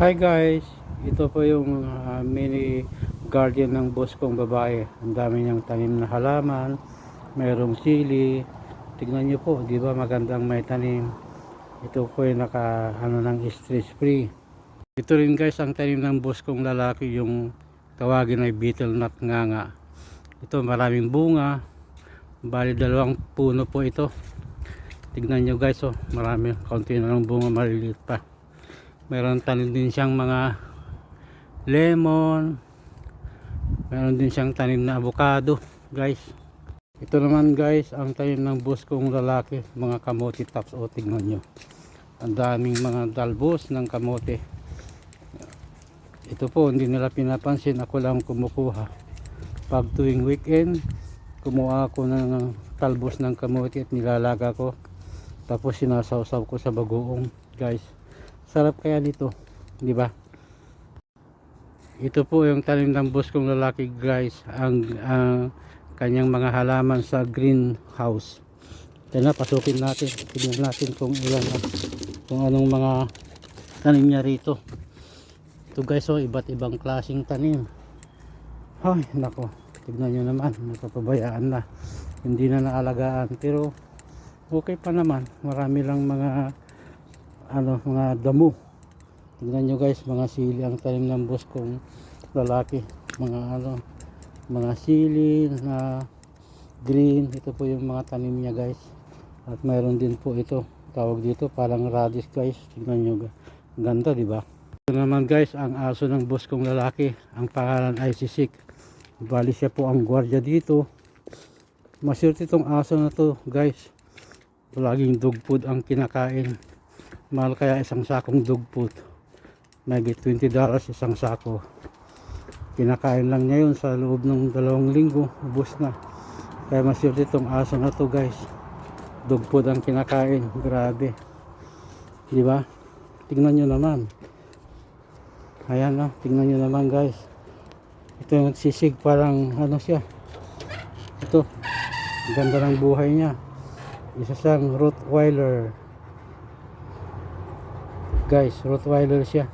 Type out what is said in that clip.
Hi guys, ito po yung ah, mini garden ng boss kong babae. Ang dami niyang tanim na halaman, mayroong sili. Tignan niyo po, di ba magandang may tanim. Ito po yung naka ano ng stress free. Ito rin guys ang tanim ng boss kong lalaki yung tawagin ay beetle nut nga nga. Ito maraming bunga. Bali dalawang puno po ito. Tignan niyo guys oh, marami, kaunti na lang bunga maliliit pa meron tanim din siyang mga lemon. Meron din siyang tanim na avocado guys. Ito naman guys ang tanim ng boss kong lalaki mga kamote. Tops o tignan nyo. Ang daming mga dalbos ng kamote. Ito po hindi nila pinapansin. Ako lang kumukuha. Pag tuwing weekend kumuha ako ng talbos ng kamote at nilalaga ko. Tapos sinasawsaw ko sa bagoong guys sarap kaya nito di ba? Ito po yung tanim ng boss kong lalaki guys ang ang kanyang mga halaman sa greenhouse. Kaya na pasukin natin tignan natin kung ilan kung anong mga tanim niya rito. Ito guys oh iba't ibang klaseng tanim. Ay nako tignan nyo naman nakapabayaan na. Hindi na naalagaan pero okay pa naman. Marami lang mga ano mga damo. Tingnan nyo guys mga sili. Ang tanim ng boss kong lalaki. Mga ano mga sili na green. Ito po yung mga tanim niya guys. At mayroon din po ito. Tawag dito parang radish guys. Tingnan nyo ganda di ba? Ito naman guys ang aso ng boss kong lalaki. Ang pangalan ay si bali siya po ang gwardiya dito. Maswerte itong aso na to guys. Laging dog food ang kinakain mahal kaya isang sakong dog food. May 20 dollars isang sako. Kinakain lang niya yun sa loob ng dalawang linggo. Ubos na. Kaya maswerte itong aso na to guys. Dog food ang kinakain. Grabe. Di ba? Tingnan nyo naman. Ayan na tingnan nyo naman guys. Ito yung sisig parang ano siya? Ito. Ganda ng buhay niya. Isa siyang Rottweiler guys Rottweiler siya